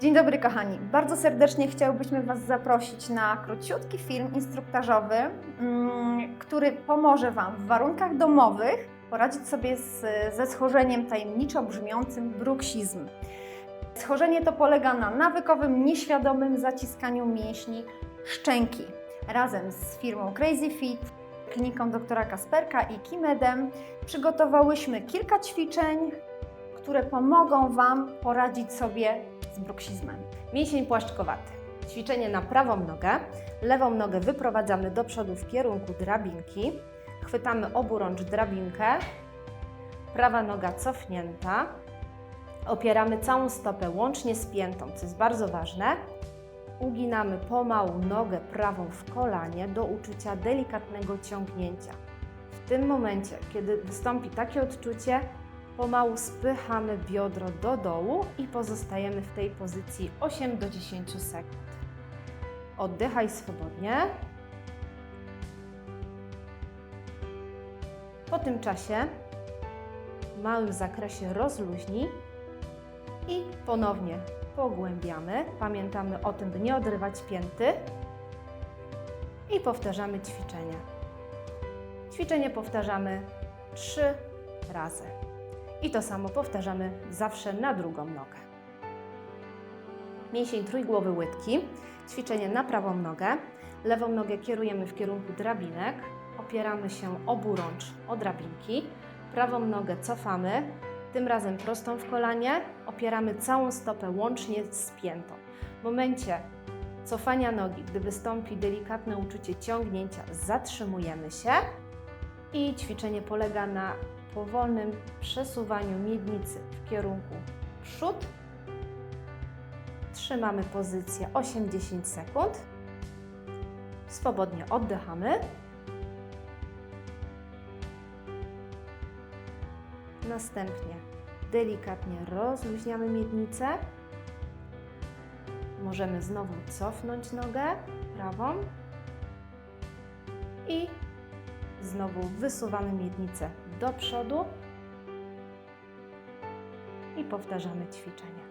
Dzień dobry kochani. Bardzo serdecznie chciałbyśmy Was zaprosić na króciutki film instruktażowy, mm, który pomoże Wam w warunkach domowych poradzić sobie z, ze schorzeniem tajemniczo brzmiącym bruksizm. Schorzenie to polega na nawykowym, nieświadomym zaciskaniu mięśni szczęki. Razem z firmą Crazy Fit, kliniką doktora Kasperka i Kimedem przygotowałyśmy kilka ćwiczeń, które pomogą Wam poradzić sobie z bruksizmem. Mięsień płaszczkowaty. Ćwiczenie na prawą nogę. Lewą nogę wyprowadzamy do przodu w kierunku drabinki. Chwytamy oburącz drabinkę. Prawa noga cofnięta. Opieramy całą stopę łącznie z piętą, co jest bardzo ważne. Uginamy pomału nogę prawą w kolanie do uczucia delikatnego ciągnięcia. W tym momencie, kiedy wystąpi takie odczucie, pomału spychamy biodro do dołu i pozostajemy w tej pozycji 8 do 10 sekund. Oddychaj swobodnie. Po tym czasie w małym zakresie rozluźnij i ponownie pogłębiamy. Pamiętamy o tym, by nie odrywać pięty i powtarzamy ćwiczenie. Ćwiczenie powtarzamy 3 razy. I to samo powtarzamy zawsze na drugą nogę. Mięsień trójgłowy łydki. Ćwiczenie na prawą nogę. Lewą nogę kierujemy w kierunku drabinek. Opieramy się oburącz o drabinki. Prawą nogę cofamy. Tym razem prostą w kolanie. Opieramy całą stopę łącznie z piętą. W momencie cofania nogi, gdy wystąpi delikatne uczucie ciągnięcia, zatrzymujemy się. I ćwiczenie polega na powolnym przesuwaniu miednicy w kierunku przód. Trzymamy pozycję 8-10 sekund. Swobodnie oddychamy. Następnie delikatnie rozluźniamy miednicę. Możemy znowu cofnąć nogę prawą i znowu wysuwamy miednicę do przodu i powtarzamy ćwiczenie.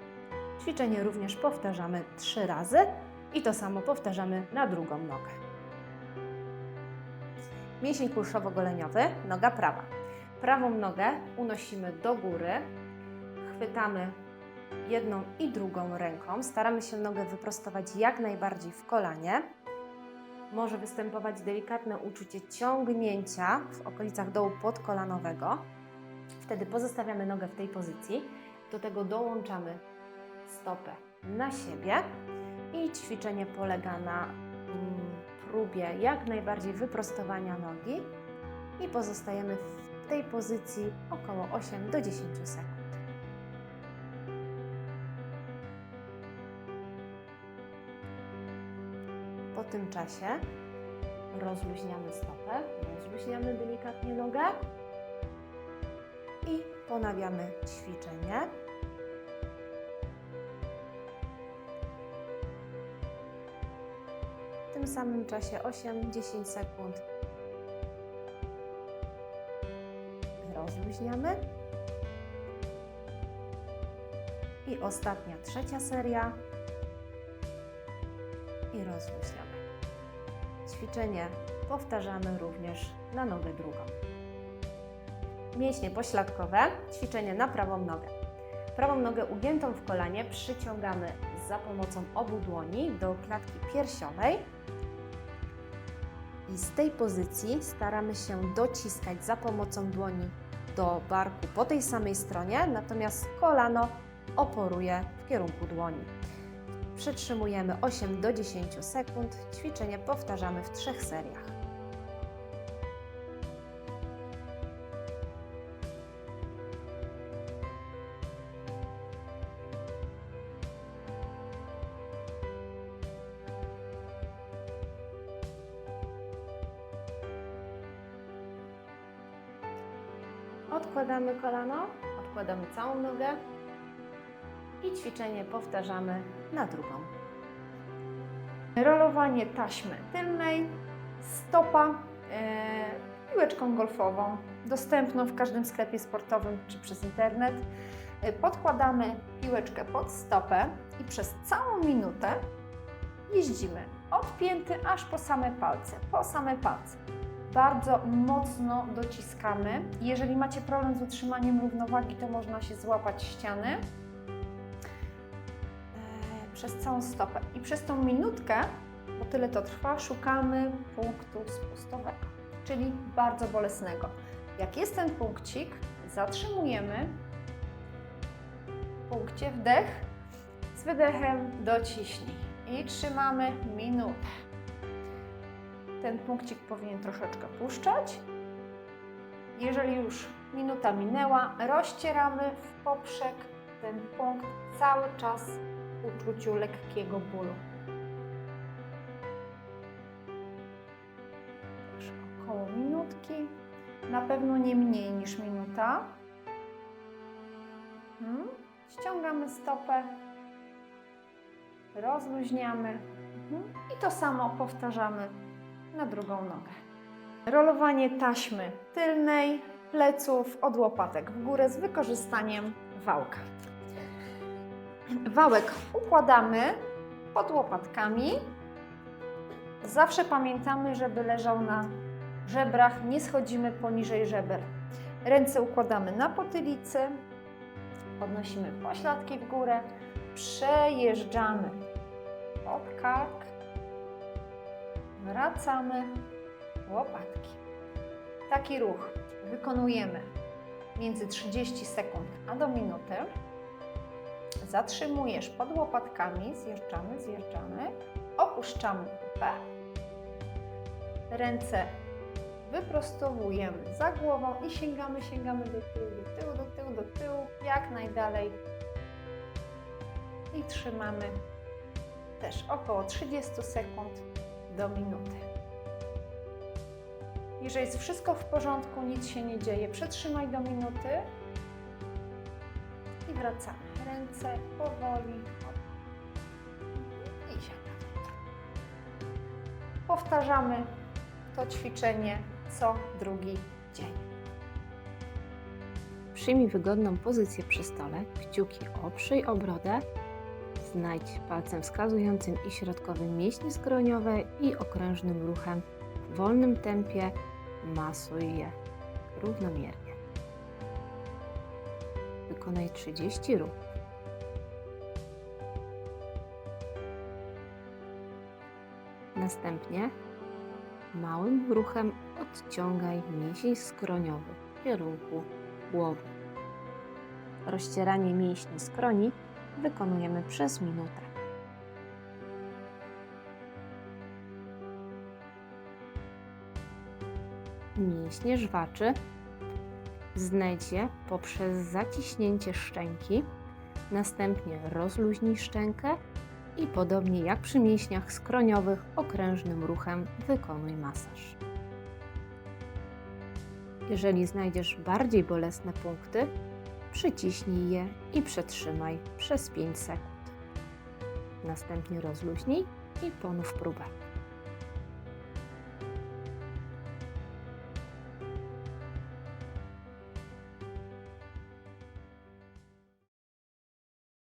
Ćwiczenie również powtarzamy trzy razy i to samo powtarzamy na drugą nogę. Mięsień kulszowo-goleniowy, noga prawa. Prawą nogę unosimy do góry, chwytamy jedną i drugą ręką, staramy się nogę wyprostować jak najbardziej w kolanie może występować delikatne uczucie ciągnięcia w okolicach dołu podkolanowego. Wtedy pozostawiamy nogę w tej pozycji. Do tego dołączamy stopę na siebie i ćwiczenie polega na mm, próbie jak najbardziej wyprostowania nogi i pozostajemy w tej pozycji około 8 do 10 sekund. Tym czasie rozluźniamy stopę, rozluźniamy delikatnie nogę i ponawiamy ćwiczenie. W tym samym czasie 8-10 sekund rozluźniamy. I ostatnia, trzecia seria i rozluźniamy. Ćwiczenie powtarzamy również na nogę drugą. Mięśnie pośladkowe, ćwiczenie na prawą nogę. Prawą nogę ugiętą w kolanie przyciągamy za pomocą obu dłoni do klatki piersiowej. I z tej pozycji staramy się dociskać za pomocą dłoni do barku po tej samej stronie, natomiast kolano oporuje w kierunku dłoni. Przytrzymujemy 8 do 10 sekund. Ćwiczenie powtarzamy w trzech seriach. Odkładamy kolano, odkładamy całą nogę i ćwiczenie powtarzamy na drugą. Rolowanie taśmy tylnej, stopa e, piłeczką golfową, dostępną w każdym sklepie sportowym czy przez internet. Y, Podkładamy piłeczkę pod stopę i przez całą minutę jeździmy od pięty aż po same palce, po same palce. Bardzo mocno dociskamy. Jeżeli macie problem z utrzymaniem równowagi, to można się złapać ściany e, przez całą stopę. I przez tą minutkę, bo tyle to trwa, szukamy punktu spustowego, czyli bardzo bolesnego. Jak jest ten punkcik, zatrzymujemy. W punkcie wdech, z wydechem dociśnij i trzymamy minutę. Ten punkcik powinien troszeczkę puszczać. Jeżeli już minuta minęła, rozcieramy w poprzek ten punkt cały czas uczuciu lekkiego bólu. Około minutki, na pewno nie mniej niż minuta. Mhm. Ściągamy stopę, rozluźniamy mhm. i to samo powtarzamy na drugą nogę. Rolowanie taśmy tylnej, pleców od łopatek w górę z wykorzystaniem wałka. Wałek układamy pod łopatkami. Zawsze pamiętamy, żeby leżał na żebrach, nie schodzimy poniżej żeber. Ręce układamy na potylicy, podnosimy pośladki w górę, przejeżdżamy pod kark, wracamy, łopatki. Taki ruch wykonujemy między 30 sekund a do minuty. Zatrzymujesz pod łopatkami, zjeżdżamy, zjeżdżamy, opuszczamy pupę. Ręce wyprostowujemy za głową i sięgamy, sięgamy do tyłu, do tyłu, do tyłu, do tyłu, jak najdalej. I trzymamy też około 30 sekund do minuty. Jeżeli jest wszystko w porządku, nic się nie dzieje, przetrzymaj do minuty i wracamy. Ręce powoli i siadamy. Powtarzamy to ćwiczenie co drugi dzień. Przyjmij wygodną pozycję przy stole, kciuki oprzyj o brodę, znajdź palcem wskazującym i środkowym mięśnie skroniowe i okrężnym ruchem w wolnym tempie masuj je równomiernie. Wykonaj 30 ruchów. Następnie małym ruchem odciągaj mięsień skroniowy w kierunku głowy. Rozcieranie mięśni skroni wykonujemy przez minutę. Mięśnie żwaczy znajdź je poprzez zaciśnięcie szczęki, następnie rozluźnij szczękę i podobnie jak przy mięśniach skroniowych okrężnym ruchem wykonuj masaż. Jeżeli znajdziesz bardziej bolesne punkty, przyciśnij je i przetrzymaj przez 5 sekund. Następnie rozluźnij i ponów próbę.